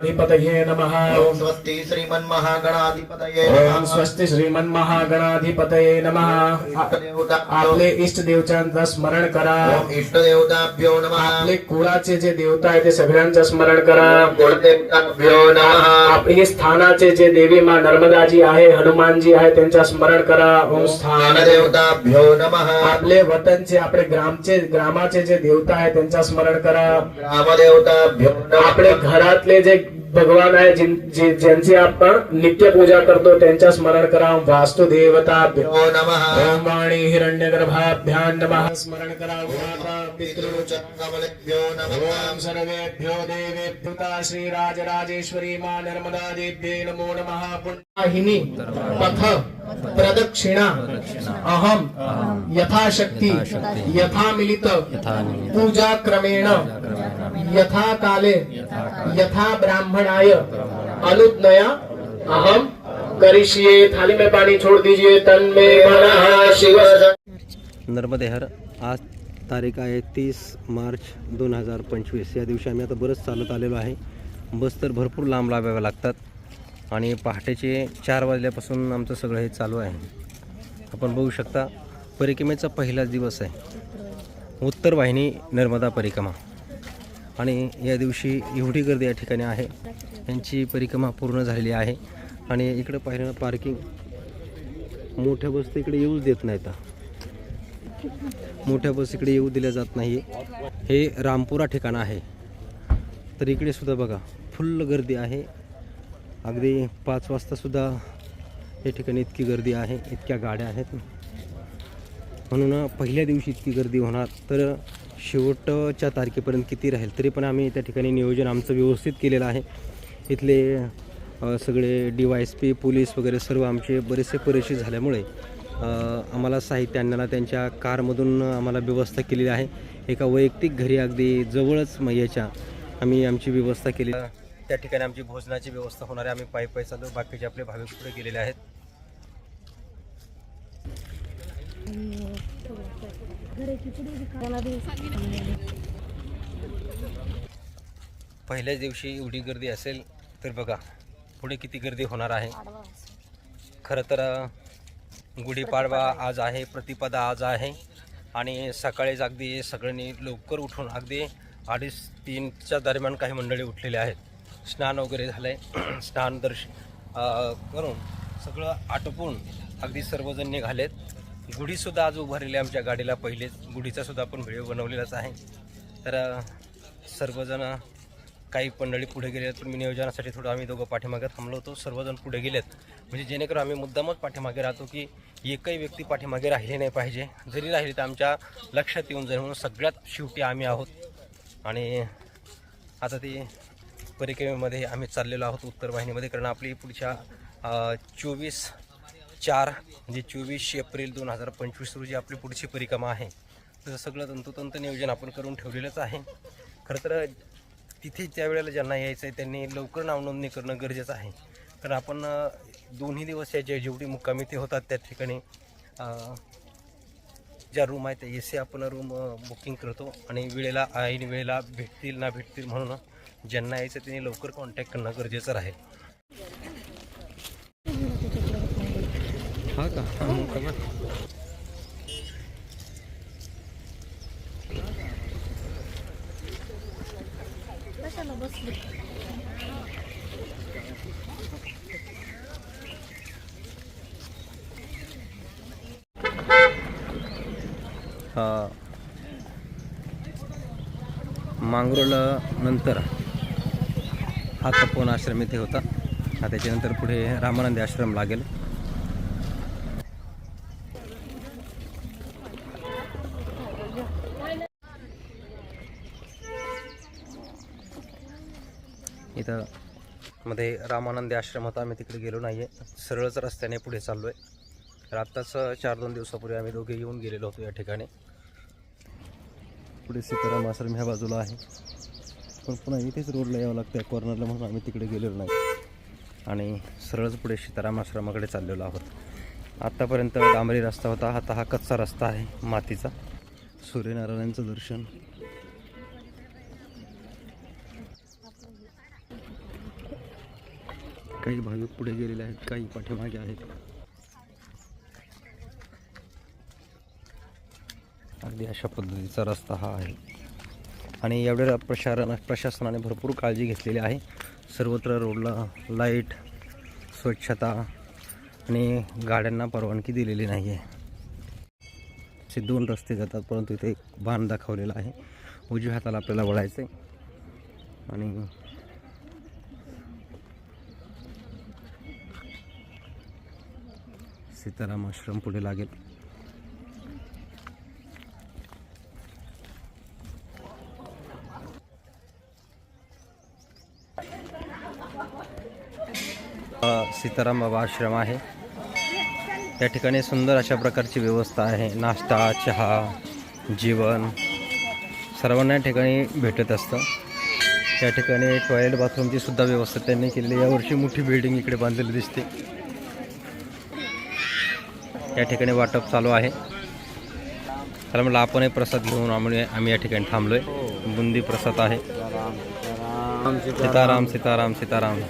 अधिपतये नमः। ओम स्वस्ति श्रीमन्महागणाधिपतये ओम नमः। आपले इष्ट देवतांचं स्मरण करा। ओम इष्टदेवताभ्यो नमः। आपले कुळाचे जे देवता आहे ते सगळ्यांचं स्मरण करा। कुलदेवताभ्यो नमः। आपले स्थानाचे जे देवी मा नर्मदाजी आहे हनुमानजी आहे त्यांच्या स्मरण करा। ओम स्थान स्थानदेवताभ्यो नमः। आपले वतनचे आपले ग्रामचे ग्रामाचे जे देवता आहे त्यांच्या स्मरण करा। ग्रामदेवताभ्यो नमः। आपले घरातले जे भगवान आहे ज्यांची आपण नित्य पूजा करतो त्यांच्या स्मरण करा. वास्तुदेवताभ्यो भ्यो नमः. ओम वाणी हिरण्यगर्भाभ्यां नमः. स्मरण करा माता पितृ पितृचरणकमलेभ्यो नमः. ओम सर्वेभ्यो देवेभ्युता श्रीराजराजेश्वरी मा नर्मदा देव्ये नमो नमः. पुण्यवाहिनी. पथ. प्रदक्षिणा। अहम। यथाशक्ती। यथा मिलित पूजा क्रमेण यथा काले यथा ब्राह्मणाय अनुज्ञया। अहम। करिष्ये थाली में पानी छोड़ दीजिए तन में मनः शिव। नर्मदेहर आज तारीख आहे तीस मार्च दोन हजार पंचवीस. या दिवशी आम्ही आता बरंच चालत आलेलो आहे. बस तर भरपूर लांब लावाव्या लागतात. आणि पहाटेचे चार वाजल्यापासून आमचं सगळं हे चालू आहे. आपण बघू शकता परिक्रमेचा पहिलाच दिवस आहे. उत्तर वाहिनी नर्मदा परिक्रमा. आणि या दिवशी एवढी गर्दी या ठिकाणी आहे. यांची परिक्रमा पूर्ण झालेली आहे. आणि इकडं पाहिलं पार्किंग मोठ्या बस तर इकडे येऊच देत नाहीत. मोठ्या बस इकडे येऊ दिल्या जात नाही हे रामपुरा ठिकाण आहे. तर इकडे सुद्धा बघा फुल्ल गर्दी आहे. अगदी पाच वाजतासुद्धा या ठिकाणी इतकी गर्दी आहे इतक्या गाड्या आहेत. म्हणून पहिल्या दिवशी इतकी गर्दी होणार तर शेवटच्या तारखेपर्यंत किती राहील तरी पण आम्ही त्या ठिकाणी नियोजन आमचं व्यवस्थित केलेलं आहे. इथले सगळे D Y S P police वगैरे सर्व आमचे बरेचसे परिचित झाल्यामुळे आम्हाला साहित्य आणण्याला त्यांच्या कारमधून आम्हाला व्यवस्था केलेली आहे. एका वैयक्तिक घरी अगदी जवळच मैयाच्या आम्ही आमची व्यवस्था केली त्या ठिकाणी आमची भोजनाची व्यवस्था होणार आहे. आम्ही पायी पायी चालू बाकीचे आपले भाविक पुढे गेलेले आहेत. पहिल्याच दिवशी एवढी गर्दी असेल तर बघा पुढे किती गर्दी होणार आहे. खरं तर गुढीपाडवा आज आहे प्रतिपदा आज आहे. आणि सकाळीच अगदी सगळ्यांनी लवकर उठून अगदी अडीच तीनच्या दरम्यान काही मंडळी उठलेले आहेत. स्नान वगैरे झालं आहे स्नान दर्श करून सगळं आटोपून अगदी सर्वजण निघालेत गुढीसुद्धा आज उभारलेली आहे आमच्या गाडीला पहिलेच गुढीचासुद्धा आपण व्हिडिओ बनवलेलाच आहे. तर सर्वजण काही मंडळी पुढे गेले पण मी नियोजनासाठी थोडं आम्ही दोघं पाठीमागे थांबलो होतो. सर्वजण पुढे गेलेत. म्हणजे जेणेकरून आम्ही मुद्दामच पाठीमागे राहतो की एकही व्यक्ती पाठीमागे राहिली नाही पाहिजे. जरी राहिली तर आमच्या लक्षात येऊन जाईल. म्हणून सगळ्यात शेवटी आम्ही आहोत. आणि आता ते परिक्रमेमध्ये आम्ही चाललेलो आहोत उत्तर वाहिनीमध्ये कारण आपली पुढच्या चोवीस चार म्हणजे चोवीस एप्रिल दोन हजार पंचवीस रोजी आपली पुढची परिक्रमा आहे. तर सगळं तंतोतंत नियोजन आपण करून ठेवलेलंच आहे. खरं तर तिथे ज्या वेळेला ज्यांना यायचं आहे त्यांनी लवकर नावनोंदणी करणं गरजेचं आहे. कारण आपण दोन्ही दिवस याच्या जेवढी मुक्कामी ते होतात त्या ठिकाणी ज्या रूम आहेत ए सी आपण रूम बुकिंग करतो आणि वेळेला ऐन वेळेला भेटतील ना भेटतील म्हणून ज्यांना यायचं त्यांनी लवकर कॉन्टॅक्ट करणं गरजेचं राहील. हा का? हा, नंतर. हा तपोवन आश्रम इथे होता. हा त्याच्यानंतर पुढे रामानंदी आश्रम लागेल. इथं मध्ये रामानंदी आश्रम होता. आम्ही तिकडे गेलो नाही आहे सरळच रस्त्याने पुढे चाललो आहे तर आत्ताच चार दोन दिवसापूर्वी आम्ही दोघे येऊन गेलेलो होतो या ठिकाणी. पुढे सीताराम आश्रम ह्या बाजूला आहे. पण पुन्हा इथेच रोडला यावं लागतं कॉर्नरला म्हणून आम्ही तिकडे गेलेलो नाही. आणि सरळच पुढे सीताराम आश्रमाकडे चाललेलो आहोत. आत्तापर्यंत डांबरी रस्ता होता आता हा कच्चा रस्ता आहे मातीचा. सूर्यनारायणांचं दर्शन. काही भाविक पुढे गेलेले आहेत काही पाठीमागे आहेत. अगदी अशा पद्धतीचा रस्ता हा आहे. आणि एवढ्या प्रशासन प्रशासनाने भरपूर काळजी घेतलेली आहे. सर्वत्र रोडला लाइट स्वच्छता आणि गाड्यांना परवानगी दिलेली नाही आहे असे दोन रस्ते जातात परंतु इथे एक बाण दाखवलेला आहे. उजव्या हाताला आपल्याला वळायचं आहे आणि सीताराम आश्रम पुढे लागेल. सीताराम बाबा आश्रम आहे. या ठिकाणी सुंदर अशा प्रकारची व्यवस्था आहे. नाश्ता चहा जेवण सर्वांना या ठिकाणी भेटत असतं. या ठिकाणी टॉयलेट बाथरूमची सुद्धा व्यवस्था त्यांनी केलेली यावर्षी मोठी बिल्डिंग इकडे बांधलेली दिसते. या ठिकाणी वाटप चालू आहे. त्याला म्हटलं आपणही प्रसाद घेऊन आम्ही आम्ही या ठिकाणी थांबलोय. बुंदी प्रसाद आहे. सीताराम सीताराम सीताराम.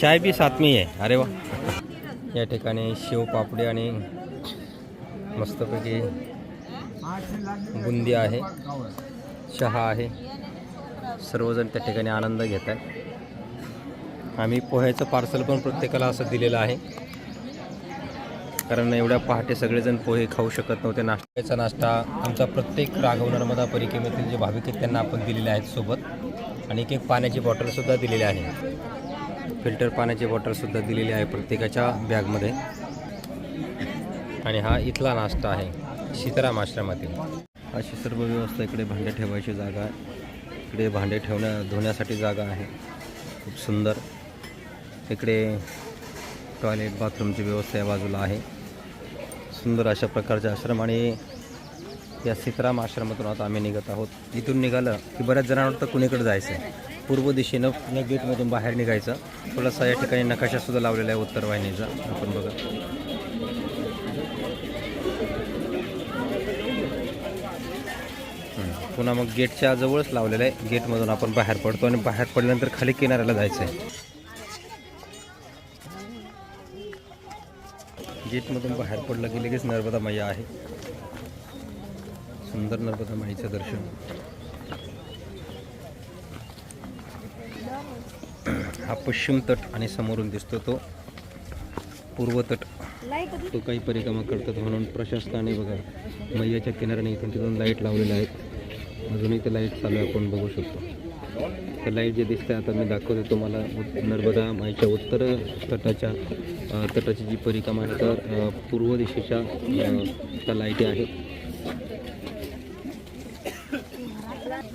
चाय बी सातमी आहे. अरे वा. या ठिकाणी शेव पापडी आणि मस्तपैकी बुंदी आहे. चहा आहे. सर्वजण त्या ठिकाणी आनंद घेत आहेत. आम्ही पोह्याचं पार्सल पण प्रत्येकाला असं दिलेलं आहे. कारण एवढ्या पहाटे सगळेजण पोहे खाऊ शकत नव्हते. नाश्त्याचा नाश्ता आमचा प्रत्येक राघव नर्मदा परिक्रमेतील जे भाविक आहेत त्यांना आपण दिलेले आहेत सोबत. आणि एक एक पाण्याची बॉटलसुद्धा दिलेली आहे. फिल्टर पाण्याची बॉटलसुद्धा दिलेली आहे प्रत्येकाच्या बॅगमध्ये. आणि हा इथला नाश्ता आहे सीताराम आश्रमातील. अशी सर्व व्यवस्था इकडे भांडे ठेवायची जागा आहे. इकडे भांडे ठेवण्या धुण्यासाठी जागा आहे. खूप सुंदर. इकडे टॉयलेट बाथरूमची व्यवस्था या बाजूला आहे. सुंदर अशा प्रकारचे आश्रम आणि या सीताराम आश्रमातून आता आम्ही निघत आहोत. इथून निघालं की बऱ्याच जणांना वाटतं कुणीकडे जायचं आहे पूर्व दिशेनं या गेटमधून बाहेर निघायचं. थोडासा या ठिकाणी नकाशासुद्धा लावलेला आहे उत्तर वाहिनीचा. आपण बघा. पुन्हा मग गेटच्या जवळच लावलेलं आहे. गेटमधून आपण बाहेर पडतो आणि बाहेर पडल्यानंतर खाली किनाऱ्याला जायचं आहे गेटमधून बाहेर पडलं की लगेच नर्मदा मैया आहे. सुंदर नर्मदा माईचं दर्शन. हा पश्चिम तट आणि समोरून दिसतो तो पूर्व तट. तो काही परिक्रमा करतात म्हणून प्रशासनाने बघा मैयाच्या किनाऱ्याने इथून तिथून लाइट लावलेल्या आहेत. अजूनही ते लाइट चालू आहे आपण बघू शकतो. तर लाइट जे दिसतं आता मी दाखवतो तुम्हाला नर्मदा माईच्या उत्तर तटाच्या तटाची जी परिक्रमा आहे तर पूर्व दिशेच्या त्या लाईटी आहेत.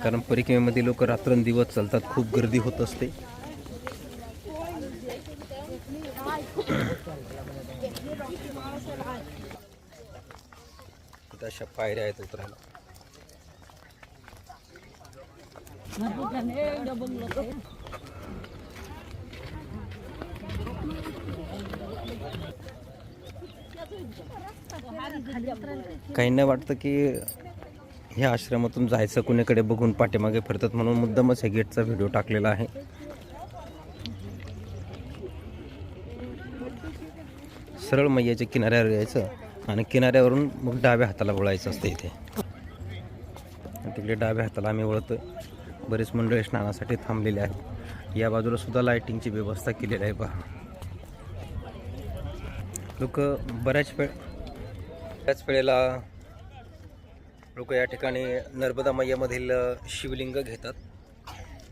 कारण परिक्रमेमध्ये लोक रात्रंदिवस चालतात खूप गर्दी होत असते. इथं अशा पायऱ्या आहेत उतरायला काहींना वाटतं की ह्या आश्रमातून जायचं कुणीकडे बघून पाठीमागे फिरतात म्हणून मुद्दामच ह्या गेटचा व्हिडिओ टाकलेला आहे. सरळ मैयाच्या किनाऱ्यावर यायचं आणि किनाऱ्यावरून मग डाव्या हाताला वळायचं असतं इथे. तिकडे डाव्या हाताला आम्ही वळतो बरेच मंडळी स्नानासाठी थांबलेले आहेत. या बाजूला सुद्धा लाईटिंगची व्यवस्था केलेली आहे पहा. लोक बऱ्याच वेळ त्याच वेळेला लोक या ठिकाणी नर्मदा मैयामधील शिवलिंग घेतात.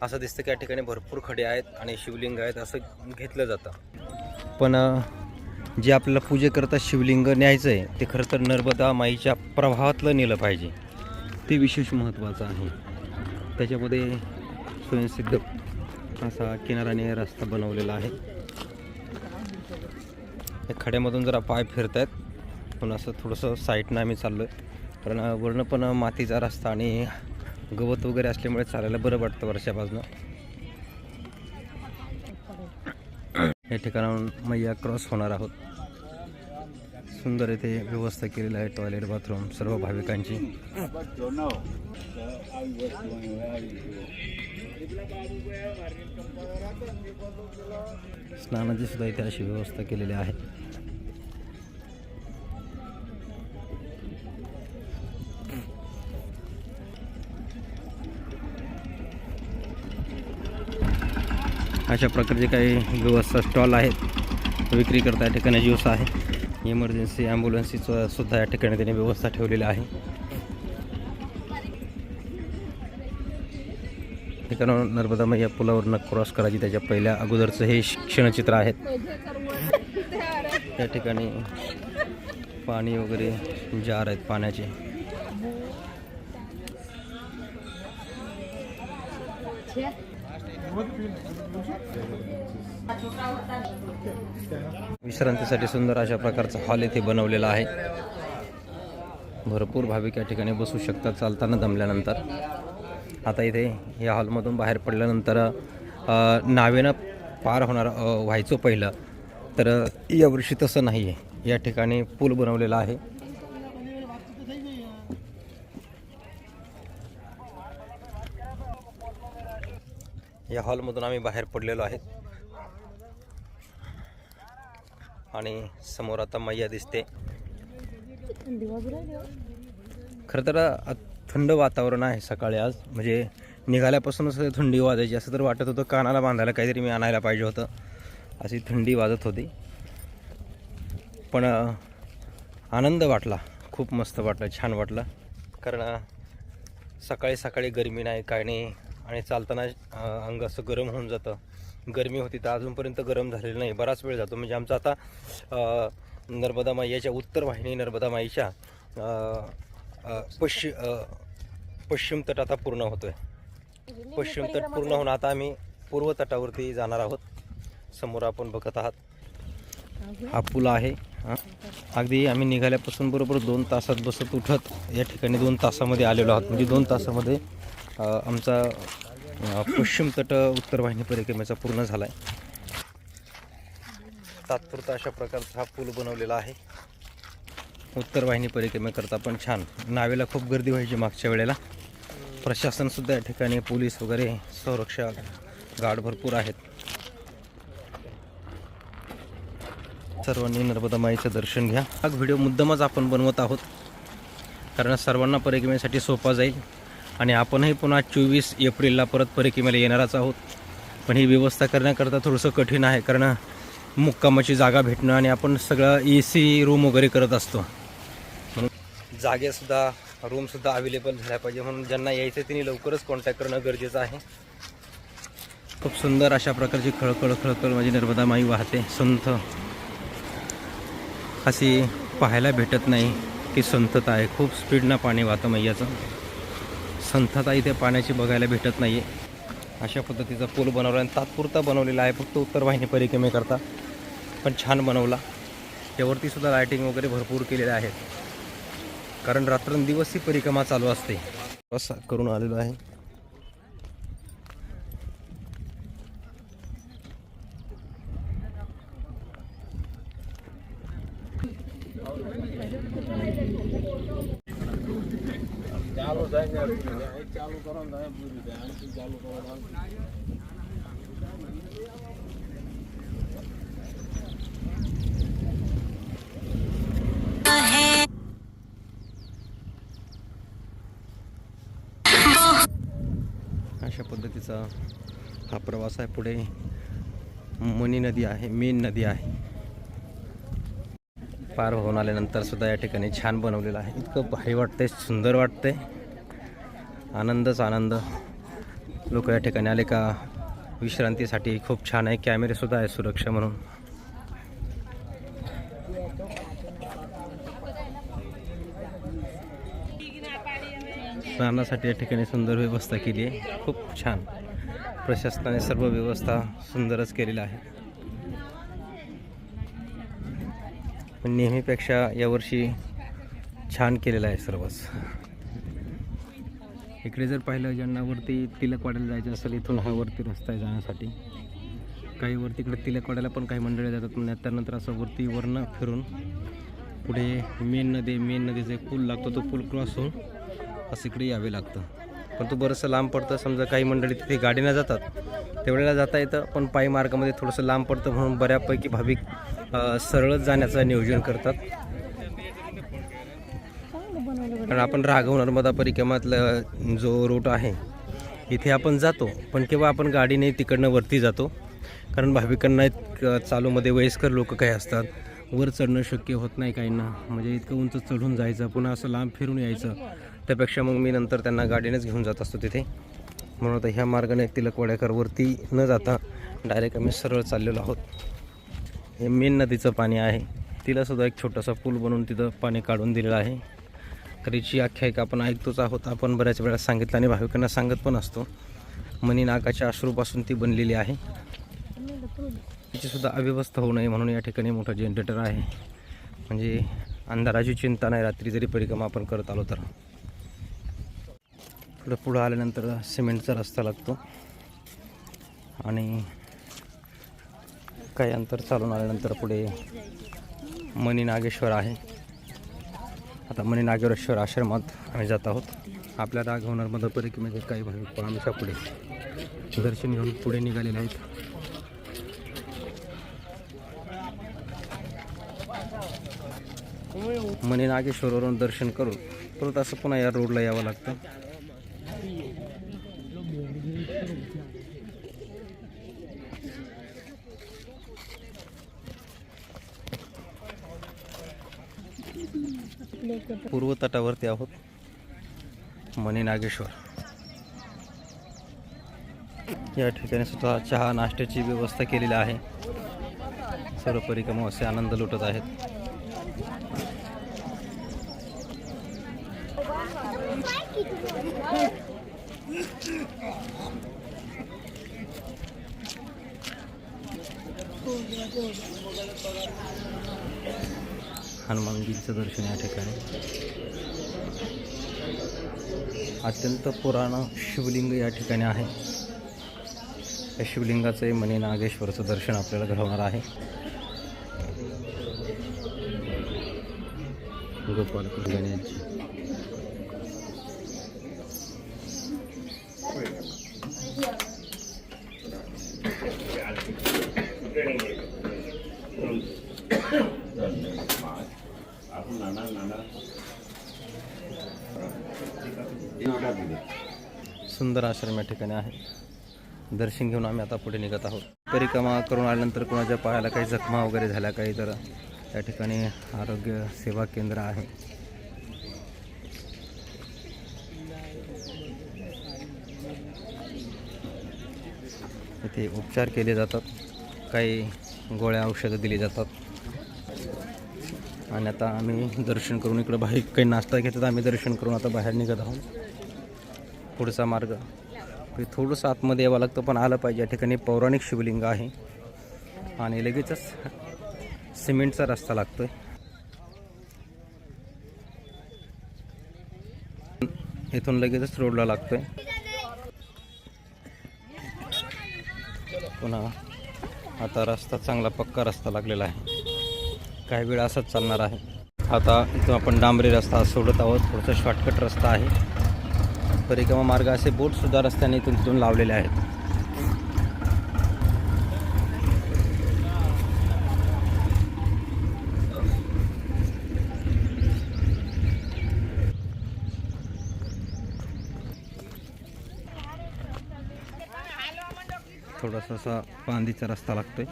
असं दिसतं की या ठिकाणी भरपूर खडे आहेत आणि शिवलिंग आहेत असं घेतलं जातं. पण जे आपल्याला पूजेकरता शिवलिंग न्यायचं आहे ते खरं तर नर्मदा माईच्या प्रवाहातलं नेलं पाहिजे. ते विशेष महत्त्वाचं आहे. त्याच्यामध्ये स्वयंसिद्ध असा किनाराने रस्ता बनवलेला आहे. या खड्यामधून जरा पाय फिरत आहेत पण असं थोडंसं साईटनं आम्ही चाललो आहे कारण वर्ण पण मातीचा रस्ता आणि गवत वगैरे असल्यामुळे चालायला बरं वाटतं वरच्या बाजूनं. या ठिकाणाहून मैया क्रॉस होणार आहोत. सुंदर येथे व्यवस्था केलेली आहे टॉयलेट बाथरूम सर्व भाविकांची. स्नानाची सुद्धा इथे अशी व्यवस्था केलेली आहे. अशा प्रकारचे काही व्यवस्था स्टॉल आहेत. विक्री करता या ठिकाणी ज्यूस आहे. इमर्जन्सी ॲम्ब्युलन्सीचं सुद्धा या ठिकाणी त्यांनी व्यवस्था ठेवलेली आहे. ठिकाण नर्मदा मैया पुलावरनं क्रॉस करायची त्याच्या पहिल्या अगोदरचं हे क्षणचित्र आहेत त्या ठिकाणी पाणी वगैरे जार आहेत पाण्याचे. विश्रांतीसाठी सुंदर अशा प्रकारचा हॉल इथे बनवलेला आहे. भरपूर भाविक या ठिकाणी बसू शकतात चालताना दमल्यानंतर. आता इथे या हॉलमधून बाहेर पडल्यानंतर नावेनं पार होणार व्हायचो पहिलं तर यावर्षी तसं नाही आहे या ठिकाणी पूल बनवलेला आहे. या हॉलमधून आम्ही बाहेर पडलेलो आहेत आणि समोर आता मैया दिसते. खरं तर थंड वातावरण आहे सकाळी आज. म्हणजे निघाल्यापासूनच थंडी वाजायची. असं तर वाटत होतं कानाला बांधायला काहीतरी मी आणायला पाहिजे होतं. अशी थंडी वाजत होती. पण आनंद वाटला. खूप मस्त वाटलं छान वाटलं. कारण सकाळी सकाळी गरमी नाही काय नाही. आणि चालताना अंग असं गरम होऊन जातं. गरमी होती तर अजूनपर्यंत गरम झालेलं नाही. बराच वेळ जातो. म्हणजे आमचा आता नर्मदा माईच्या उत्तर वाहिनी नर्मदा माईच्या अ, पश्चिम तट आता पूर्ण होतोय. पश्चिम तट पूर्ण होऊन आता आम्ही पूर्व तटावरती जाणार आहोत. समोर आपण बघत आहात. हा पूल आहे. अगदी आम्ही निघाल्यापासून बरोबर दोन तासात बसत उठत या ठिकाणी दोन तासामध्ये आलेलो आहोत. म्हणजे दोन तासामध्ये आमचा पश्चिम तट उत्तर वाहिनी परिक्रमेचा पूर्ण झाला आहे तात्पुरता अशा प्रकारचा हा पूल बनवलेला आहे. उत्तर वाहिनी परिक्रमेकरता पण छान. नावेला खूप गर्दी व्हायची मागच्या वेळेला. प्रशासनसुद्धा या ठिकाणी पोलीस वगैरे संरक्षक गार्ड भरपूर आहेत. सर्वांनी नर्मदा माईचं दर्शन घ्या. हा व्हिडिओ मुद्दामच आपण बनवत आहोत. कारण सर्वांना परिक्रमेसाठी सोपा जाईल. आणि आपणही पुन्हा चोवीस एप्रिलला परत परिक्रमेला येणारच आहोत. पण ही व्यवस्था करण्याकरता थोडंसं कठीण आहे कारण मुक्कामाची जागा भेटणं आणि आपण सगळं ए सी रूम वगैरे करत असतो. म्हणून जागेसुद्धा रूमसुद्धा अवेलेबल झाल्या पाहिजे. म्हणून ज्यांना यायचं त्यांनी लवकरच कॉन्टॅक्ट करणं गरजेचं आहे. खूप सुंदर अशा प्रकारची खळखळ खळखळ माझी नर्मदा माई वाहते. संथ अशी पाहायला भेटत नाही की संथता आहे. खूप स्पीडनं पाणी वाहतं मैयाचं. संथाता इथे पाण्याची बघायला भेटत नाही आहे अशा पद्धतीचा पूल बनवला आणि तात्पुरता बनवलेला आहे. फक्त उत्तर वाहिनी परिक्रमेकरता पण छान बनवला. त्यावरती सुद्धा लायटिंग वगैरे भरपूर केलेल्या आहेत कारण रात्रंदिवस ही परिक्रमा चालू असते. बस करून आलेलो आहे. अशा पद्धतीचा हा प्रवास आहे. पुढे मनी नदी आहे मेन नदी आहे. पार होऊन आल्यानंतर सुद्धा या ठिकाणी छान बनवलेलं आहे. इतकं भारी वाटतंय सुंदर वाटतंय. आनंदच आनंद. लोक या ठिकाणी आले का विश्रांतीसाठी खूप छान आहे. कॅमेरेसुद्धा आहे सुरक्षा म्हणून. स्नानासाठी या ठिकाणी सुंदर व्यवस्था केली आहे. खूप छान. प्रशासनाने सर्व व्यवस्था सुंदरच केलेली आहे. नेहमीपेक्षा यावर्षी छान केलेलं आहे सर्वच. इकडे जर पाहिलं ज्यांना वरती तिलकवाड्याला जायचं असेल इथून हा वरती रस्ता आहे जाण्यासाठी. काही वरती इकडे तिलकवाड्याला पण काही मंडळी जातात म्हणजे त्यानंतर असं वरती वरनं फिरून पुढे मेन नदी मेन नदीचा एक पूल लागतो तो पूल क्रॉस होऊन असं इकडे यावे लागतं. पण तो बरंचसं लांब पडतं समजा काही मंडळी तिथे गाडीनं जातात तेवढ्याला जाता येतं पण पायी मार्गामध्ये थोडंसं लांब पडतं म्हणून बऱ्यापैकी भाविक सरळच जाण्याचं नियोजन करतात. कारण आपण राघव नर्मदा परिक्रमातला जो रूट आहे इथे आपण जातो पण केव्हा आपण गाडीने तिकडनं वरती जातो. कारण भाविकांना एक चालूमध्ये वयस्कर लोक काही असतात. वर चढणं शक्य होत नाही काहींना. म्हणजे इतकं उंच चढून जायचं पुन्हा असं लांब फिरून यायचं. त्यापेक्षा मग मी नंतर त्यांना गाडीनेच घेऊन जात असतो तिथे. म्हणून आता ह्या मार्गाने तिलकवाड्याकरवरती न जाता डायरेक्ट आम्ही सरळ चाललेलो आहोत. हे मेन नदीचं पाणी आहे. तिलासुद्धा एक छोटासा पूल बनवून तिथं पाणी काढून दिलेलं आहे. कधीची आख्यायिका आपण ऐकतोच आहोत. आपण बऱ्याच वेळा सांगितलं आणि भाविकांना सांगत पण असतो. मनी नागाच्या अश्रूपासून ती बनलेली आहे. तिची सुद्धा अव्यवस्था होऊ नये म्हणून या ठिकाणी मोठा जनरेटर आहे. म्हणजे अंधाराची चिंता नाही रात्री जरी परिक्रमा आपण करत आलो तर. पुढं पुढं आल्यानंतर सिमेंटचा रस्ता लागतो. आणि काही अंतर चालून आल्यानंतर पुढे मनी नागेश्वर आहे. आता मनी नागेश्वर आश्रमात आम्ही जात आहोत. आपल्या राघव नर्मदा परिक्रमेचे काही भाविक पण आमच्या पुढे दर्शन घेऊन पुढे निघालेले आहेत. मनी नागेश्वरवरून दर्शन करून परत असं पुन्हा या रोडला यावं लागतं. पूर्व तटावरती आहोत. मनी नागेश्वर. या ठिकाणी सुद्धा चहा नाश्त्याची व्यवस्था केलेली आहे. सर्व परिक्रमा असे आनंद लुटत आहेत. हनुमानजींचं दर्शन या ठिकाणी. अत्यंत पुराण शिवलिंग या ठिकाणी आहे. या शिवलिंगाचं मनी नागेश्वरचं दर्शन आपल्याला घडवणार आहे. गोपाल गणेशजी सुंदर आश्रम या ठिकाणी आहे. दर्शन घेऊन आम्ही आता पुढे निघत आहोत. परिक्रमा करून आल्यानंतर कोणाच्या पायाला काही जखमा वगैरे झाल्या काही तर त्या ठिकाणी आरोग्य सेवा केंद्र आहे. इथे उपचार केले जातात. काही गोळ्या औषधं दिली जातात. आणि आता आम्ही दर्शन करून इकडं बाहेर काही नाश्ता घेतात आम्ही दर्शन करून आता बाहेर निघत आहोत. पुढचा मार्ग. म्हणजे थोडंसं आतमध्ये यावं लागतं पण आलं पाहिजे. या ठिकाणी पौराणिक शिवलिंग आहे. आणि लगेचच सिमेंटचा रस्ता लागतो आहे इथून लगेचच रोडला लागतो आहे पुन्हा आता रस्ता चांगला पक्का रस्ता लागलेला आहे. काही वेळ असंच चालणार आहे. आता इथून आपण डांबरी रस्ता सोडत आहोत. थोडंसं शॉर्टकट रस्ता आहे. परिक्रमा मार्ग असे बोटसुद्धा रस्त्याने इथून तिथून लावलेले आहेत. थोडासा असा पांदीचा रस्ता लागतोय.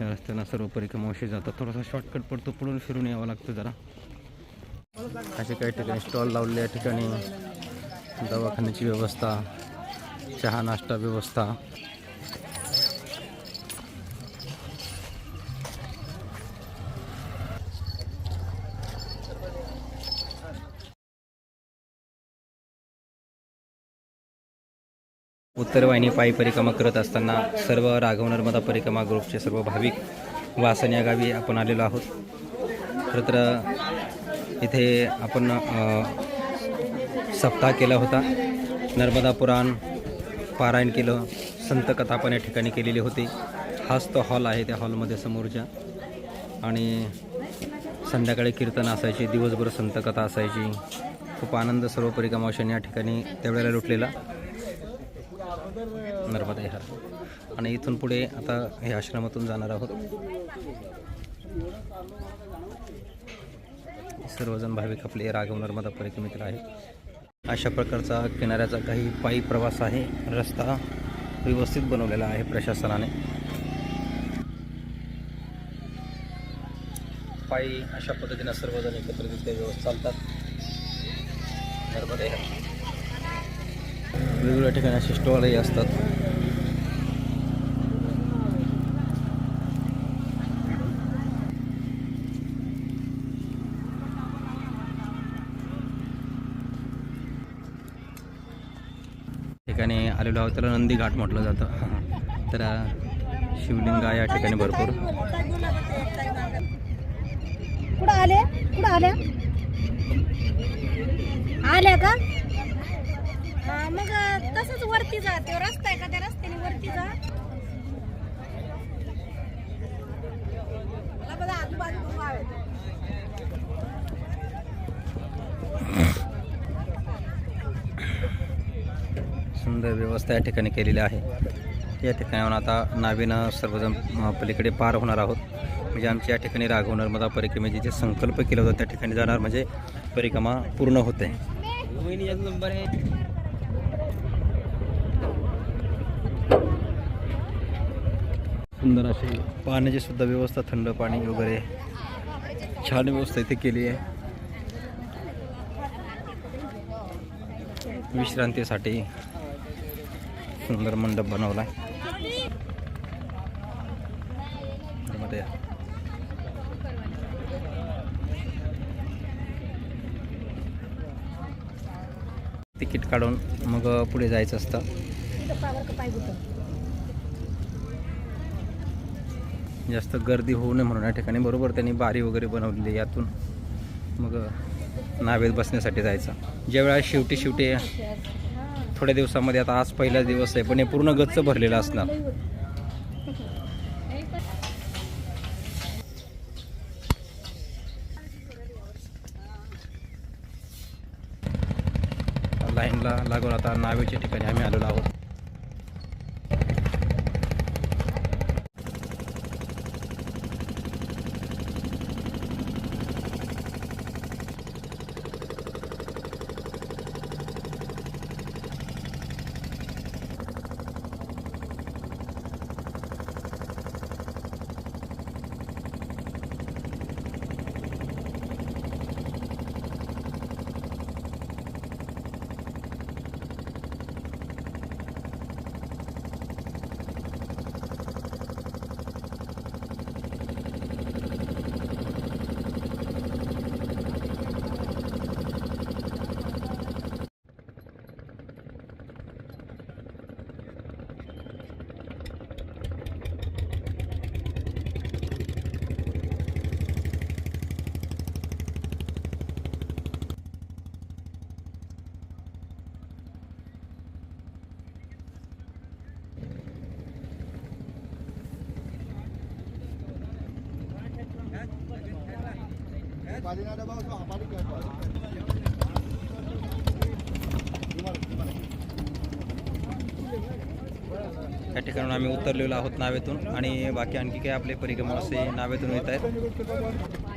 या रस्त्यानं सर्व परिक्रमावशी जातात. थोडासा शॉर्टकट पडतो पुढून फिरून यावं लागतं जरा. असे काही ठिकाणी स्टॉल लावलेल्या ठिकाणी. दवाखान्याची व्यवस्था चहा नाश्ता व्यवस्था. उत्तर वाहिनी पायी परिक्रमा करत असताना सर्व राघव नर्मदा परिक्रमा ग्रुपचे सर्व भाविक वासन या गावी आपण आलेलो आहोत. खरं तर इथे आपण सप्ताह केला होता. नर्मदा पुराण पारायण केलं. संतकथा पण या ठिकाणी केलेली होती. हाच तो हॉल आहे त्या हॉलमध्ये समोरच्या. आणि संध्याकाळी कीर्तन असायची दिवसभर संतकथा असायची. खूप आनंद सर्व परिक्रमावाशांनी या ठिकाणी त्यावेळेला लुटलेला. नर्मदा हा आणि इथून पुढे आता हे आश्रमातून जाणार आहोत. सर्वजण भाविक आपले राघव नर्मदा परिक्रमेतील आहेत. अशा प्रकारचा किनाऱ्याचा काही पायी प्रवास आहे. रस्ता व्यवस्थित बनवलेला आहे प्रशासनाने. पायी अशा पद्धतीनं सर्वजण एकत्रित इथे व्यवस्थित चालतात. नर्मदे. वेगवेगळ्या ठिकाणी असे स्टॉलही असतात. गाव त्याला नंदी घाट म्हटलं जातं. तर शिवलिंग या ठिकाणी भरपूर. कुठं आले? कुठं आल्या? आल्या का? मग तसंच वरती जा. तो रस्ता आहे का? त्या रस्त्याने वरती जा. आजूबाजू गाव आहे. सुंदर व्यवस्था या ठिकाणी केलेली आहे. या ठिकाणाहून आता नावेनं सर्वजण पलीकडे पार होणार आहोत. म्हणजे आमच्या या ठिकाणी राघव नर्मदा परिक्रमेचे जे संकल्प केला होता त्या ठिकाणी जाणार म्हणजे परिक्रमा पूर्ण होते. सुंदर अशी पाण्याची सुद्धा व्यवस्था थंड पाणी वगैरे छान व्यवस्था इथे केली आहे. विश्रांतीसाठी सुंदर मंडप बनवला आहे तिकीट काढून मग पुढे जायचं असतं. जास्त गर्दी होऊ नये म्हणून या ठिकाणी. बरोबर त्यांनी बारी वगैरे बनवलेली यातून. मग नावेत बसण्यासाठी जायचं. ज्यावेळेला शेवटी शेवटी थोड्या दिवसामध्ये आता आज पहिला दिवस आहे पण हे पूर्ण गच्च भरलेलं असणार. लाईनला लागून आता नावेच्या ठिकाणी आम्ही आलो. त्या या ठिकाणी आम्ही उतरलेलो आहोत नावेतून आणि बाकी आणखी काही आपले परिक्रमावासी नावेतून येत आहेत.